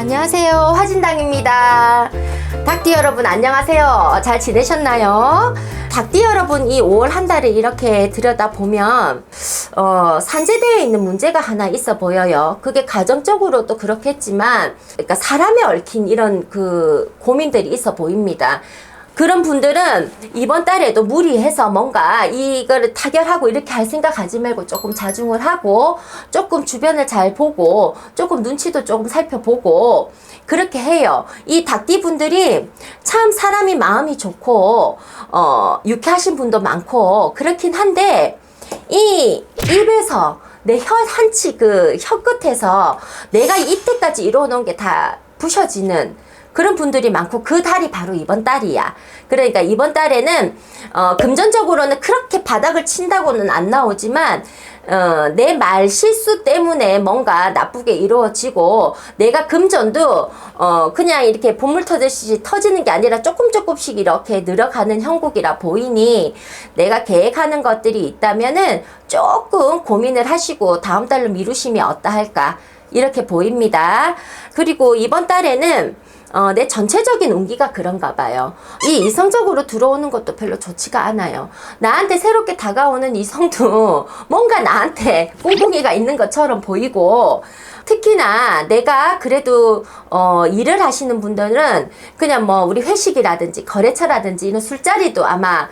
안녕하세요. 화진당입니다. 닭띠 여러분 안녕하세요. 잘 지내셨나요? 닭띠 여러분 이 5월 한 달을 이렇게 들여다보면 어, 산재되어 있는 문제가 하나 있어 보여요. 그게 가정적으로도 그렇겠지만 그러니까 사람에 얽힌 이런 그 고민들이 있어 보입니다. 그런 분들은 이번 달에도 무리해서 뭔가 이거를 타결하고 이렇게 할 생각 하지 말고 조금 자중을 하고 조금 주변을 잘 보고 조금 눈치도 조금 살펴보고 그렇게 해요. 이 닭띠 분들이 참 사람이 마음이 좋고 어 유쾌하신 분도 많고 그렇긴 한데 이 입에서 내 혀 한치 그 혀 끝에서 내가 이때까지 이뤄놓은 게 다 부셔지는 그런 분들이 많고 그 달이 바로 이번 달이야. 그러니까 이번 달에는 어, 금전적으로는 그렇게 바닥을 친다고는 안 나오지만 어, 내 말 실수 때문에 뭔가 나쁘게 이루어지고 내가 금전도 어, 그냥 이렇게 본물 터듯이 터지는 게 아니라 조금 조금씩 이렇게 늘어가는 형국이라 보이니 내가 계획하는 것들이 있다면은 조금 고민을 하시고 다음 달로 미루시면 어떠할까 이렇게 보입니다. 그리고 이번 달에는 어, 내 전체적인 운기가 그런가 봐요. 이 이성적으로 들어오는 것도 별로 좋지가 않아요. 나한테 새롭게 다가오는 이성도 뭔가 나한테 꿍꿍이가 있는 것처럼 보이고, 특히나 내가 그래도 어, 일을 하시는 분들은 그냥 뭐 우리 회식이라든지 거래처라든지 이런 술자리도 아마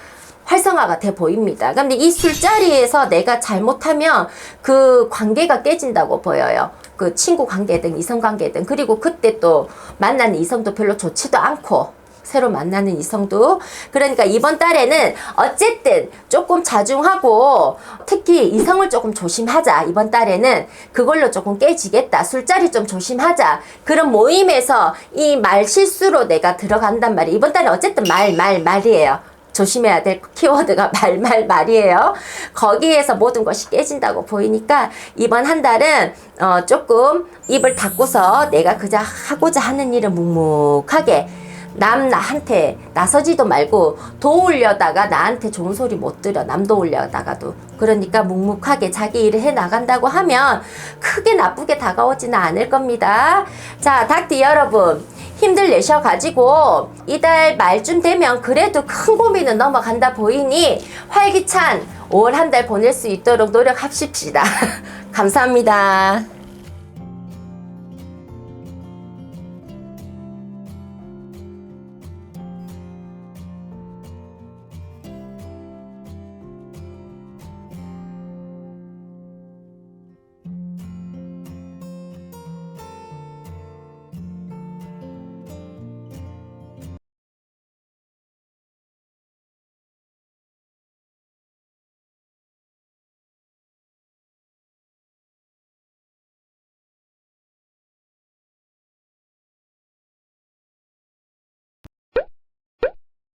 활성화가 돼 보입니다. 근데 이 술자리에서 내가 잘못하면 그 관계가 깨진다고 보여요. 그 친구 관계든 이성 관계든. 그리고 그때 또 만나는 이성도 별로 좋지도 않고 새로 만나는 이성도. 그러니까 이번 달에는 어쨌든 조금 자중하고 특히 이성을 조금 조심하자. 이번 달에는 그걸로 조금 깨지겠다. 술자리 좀 조심하자. 그런 모임에서 이 말 실수로 내가 들어간단 말이에요. 이번 달에 어쨌든 말 말 말이에요 조심해야 될 키워드가 말, 말, 말이에요. 거기에서 모든 것이 깨진다고 보이니까 이번 한 달은 어, 조금 입을 닫고서 내가 그저 하고자 하는 일을 묵묵하게 남 나한테 나서지도 말고 도우려다가 나한테 좋은 소리 못 들어 남 도우려다가도. 그러니까 묵묵하게 자기 일을 해 나간다고 하면 크게 나쁘게 다가오지는 않을 겁니다. 자 닭띠 여러분. 힘들 내셔 가지고 이달 말쯤 되면 그래도 큰 고민은 넘어간다 보이니 활기찬 5월 한 달 보낼 수 있도록 노력합시다. 감사합니다